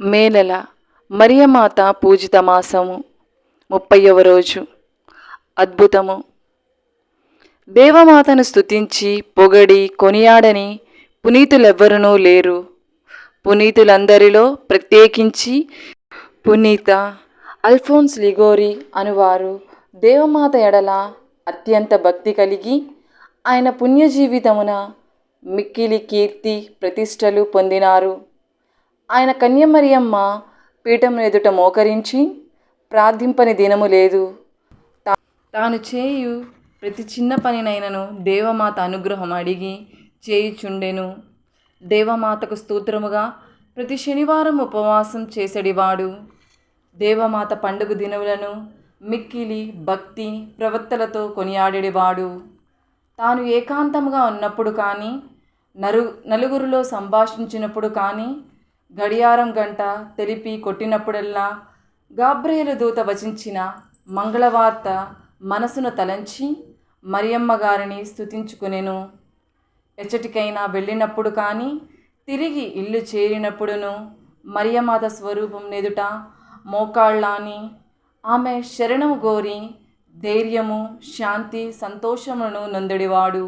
మే నెల మరియమాత పూజిత మాసము ముప్పైవ రోజు. అద్భుతము. దేవమాతను స్తుతించి పొగడి కొనియాడని పునీతులెవ్వరునూ లేరు. పునీతులందరిలో ప్రత్యేకించి పునీత అల్ఫోన్స్ లిగోరి అనువారు దేవమాత ఎడల అత్యంత భక్తి కలిగి ఆయన పుణ్యజీవితమున మిక్కిలి కీర్తి ప్రతిష్టలు పొందినారు. ఆయన కన్యమరియమ్మ పీఠం ఎదుట మోకరించి ప్రార్థింపని దినము లేదు. తా- తాను చేయు ప్రతి చిన్న పనినైనను దేవమాత అనుగ్రహం అడిగి చేయుచుండెను. దేవమాతకు స్తోత్రముగా ప్రతి శనివారం ఉపవాసం చేసడివాడు. దేవమాత పండుగ దినములను మిక్కిలి భక్తి ప్రవక్తలతో కొనియాడేవాడు తాను ఏకాంతముగా ఉన్నప్పుడు కానీ నరు నలుగురిలో సంభాషించినప్పుడు కానీ గడియారం గంట తెలిపి కొట్టినప్పుడల్లా గాబ్రియలు దూత వచించిన మంగళవార్త మనసును తలంచి మరియమ్మ గారిని స్తుతించుకునెను. ఎచ్చటికైనా వెళ్ళినప్పుడు కానీ తిరిగి ఇల్లు చేరినప్పుడును మరియమాత స్వరూపం ఎదుట మోకాళ్ళాని ఆమె శరణము గోరి ధైర్యము శాంతి సంతోషమును నొందడివాడు.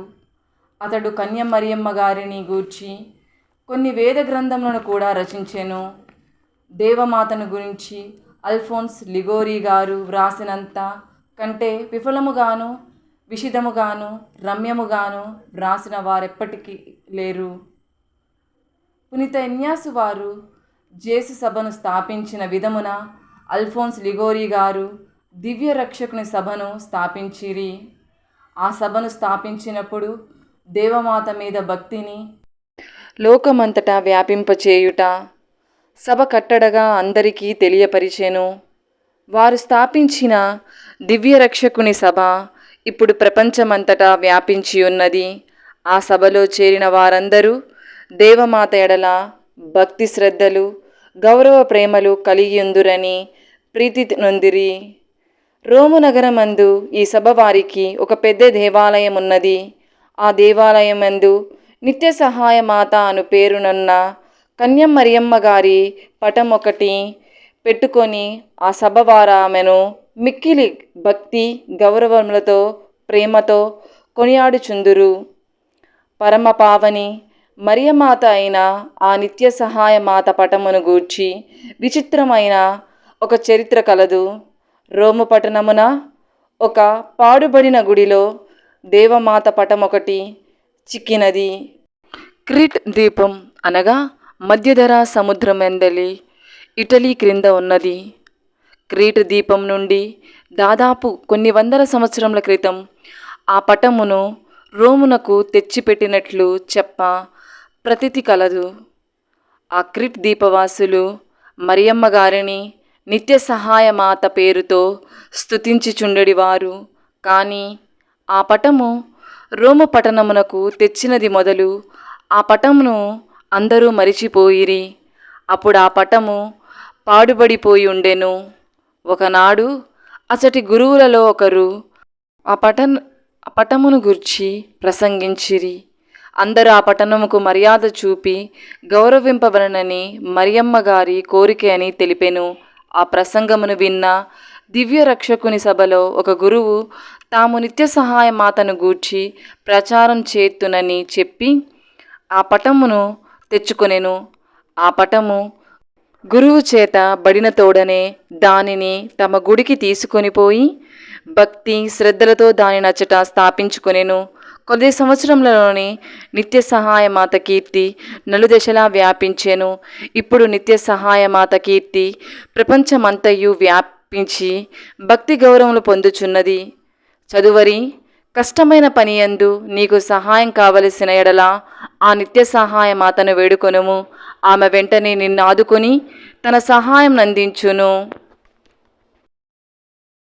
అతడు కన్య మరియమ్మ గారిని గూర్చి కొన్ని వేద గ్రంథములను కూడా రచించెను. దేవమాతను గురించి అల్ఫోన్స్ లిగోరీ గారు వ్రాసినంత కంటే విఫలముగాను విషిదముగాను రమ్యముగాను వ్రాసిన వారెప్పటికీ లేరు. పునీత ఎన్యాసు వారు జేసు సభను స్థాపించిన విధమున అల్ఫోన్స్ లిగోరీ గారు దివ్య రక్షకుని సభను స్థాపించిరి. ఆ సభను స్థాపించినప్పుడు దేవమాత మీద భక్తిని లోకమంతటా వ్యాపింపచేయుట. సభ కట్టడగా అందరికీ తెలియపరిచెను. వారు స్థాపించిన దివ్యరక్షకుని సభ ఇప్పుడు ప్రపంచమంతటా వ్యాపించి ఉన్నది ఆ సభలో చేరిన వారందరూ దేవమాత ఎడల భక్తి శ్రద్ధలు గౌరవ ప్రేమలు కలిగియుందురని ప్రీతి నొందిరి. రోమునగరమందు ఈ సభ వారికి ఒక పెద్ద దేవాలయం ఉన్నది ఆ దేవాలయమందు నిత్య సహాయ మాత అను పేరునున్న కన్యం మరియమ్మ గారి పటం ఒకటి పెట్టుకొని ఆ సభవార ఆమెను మిక్కిలి భక్తి గౌరవములతో ప్రేమతో కొనియాడుచుందురు. పరమ పావని మరియమాత అయిన ఆ నిత్య సహాయ మాత పటమును గూర్చి విచిత్రమైన ఒక చరిత్ర కలదు. రోము పట్టణమున ఒక పాడుబడిన గుడిలో దేవమాత పటం ఒకటి చిక్కినది. క్రిట్ ద్వీపం అనగా మధ్యధర సముద్రం ఎందలి ఇటలీ క్రింద ఉన్నది. క్రీట్ ద్వీపం నుండి దాదాపు కొన్ని వందల సంవత్సరముల క్రితం ఆ పటమును రోమునకు తెచ్చిపెట్టినట్లు చెప్ప ప్రతితి కలదు. ఆ క్రిట్ దీపవాసులు మరియమ్మ గారిని నిత్య సహాయ మాత పేరుతో స్తుతించుచుండెడివారు. కానీ ఆ పటము రోము పట్టణమునకు తెచ్చినది మొదలు. ఆ పటమును అందరూ మరిచిపోయిరి. అప్పుడు ఆ పటము పాడుబడిపోయి ఉండెను. ఒకనాడు అచటి గురువులలో ఒకరు ఆ పటన్ ఆ పటమును గుర్చి ప్రసంగించిరి. అందరూ ఆ పట్టణముకు మర్యాద చూపి గౌరవింపవలనని మరియమ్మ గారి కోరిక అని తెలిపెను. ఆ ప్రసంగమును విన్న దివ్య రక్షకుని సభలో ఒక గురువు తాము నిత్య సహాయ మాతను గూర్చి ప్రచారం చేతునని చెప్పి ఆ పటమును తెచ్చుకొనెను. ఆ పటము గురువు చేత బడిన తోడనే దానిని తమ గుడికి తీసుకొని పోయి భక్తి శ్రద్ధలతో దాని నచ్చట స్థాపించుకొనెను. కొద్ది సంవత్సరంలోనే నిత్య సహాయ మాత కీర్తి నలుదశలా వ్యాపించెను. ఇప్పుడు నిత్య సహాయ మాత కీర్తి ప్రపంచమంతయు అర్పించి భక్తి గౌరవములు పొందుచున్నది. చదువరి కష్టమైన పనియందు నీకు సహాయం కావలసిన ఎడల ఆ నిత్య సహాయ మాతను వేడుకొనుము. ఆమె వెంటనే నిన్ను ఆదుకొని తన సహాయం అందించును